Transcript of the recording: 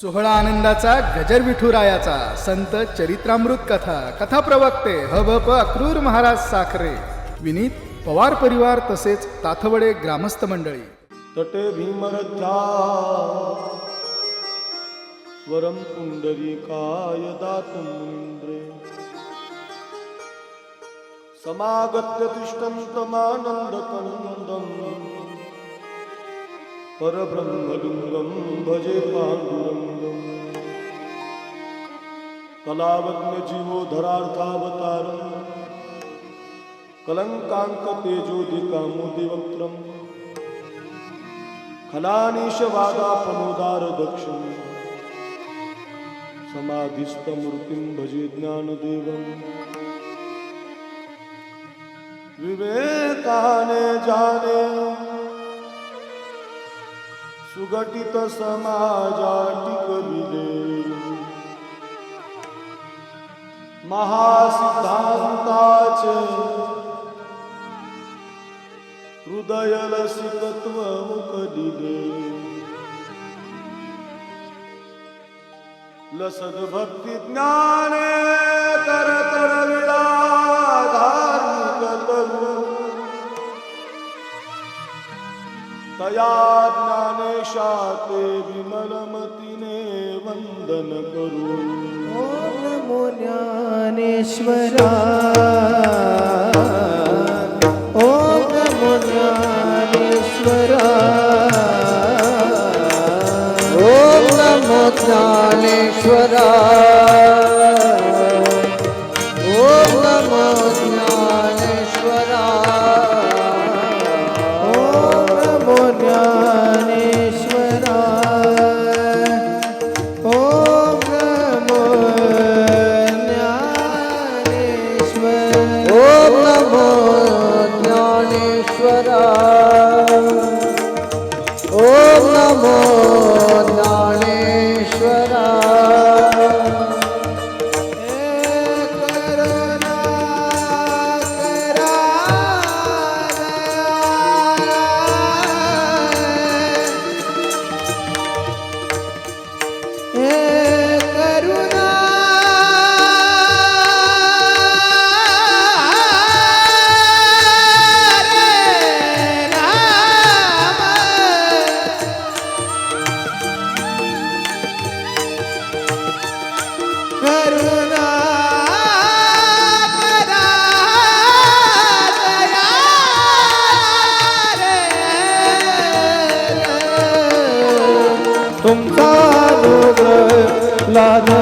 सोहळा आनंदाचा गजर विठुरायाचा संत चरित्रामृत कथा कथा प्रवक्ते ह भ प अक्रूर महाराज साखरे विनीत पवार परिवार तसेच ताथवडे ग्रामस्थ मंडळी. तटे वरम पुंडरी काय दातुमिन्द्रे समागत्य तिष्ठन्तमानन्दकन्दम् परब्रह्मलिङ्गं भजे पाण्डुरङ्गम्। कलङ्काङ्कतेजोदिकामुदिवक्त्रम् खलानीशवादापनोदार दक्षिण समाधिस्थमूर्तिं भजे ज्ञानदेवम्। विवेकाने जाने સુગઠિત સમાજાટિકવિદે મહાસિદ્ધાંતા છે. હૃદય લસિકત્વ મુખદિદે લસદ ભક્તિ જ્ઞાને તર તર વિડા ધાર્મિક તયાત્મ तया ज्ञानेशाते विमलमतीने वंदन करू। ॐ नमो ज्ञानेश्वरा। ॐ नमो Dnyaneshwara. Dnyaneshwara. Yeah. la la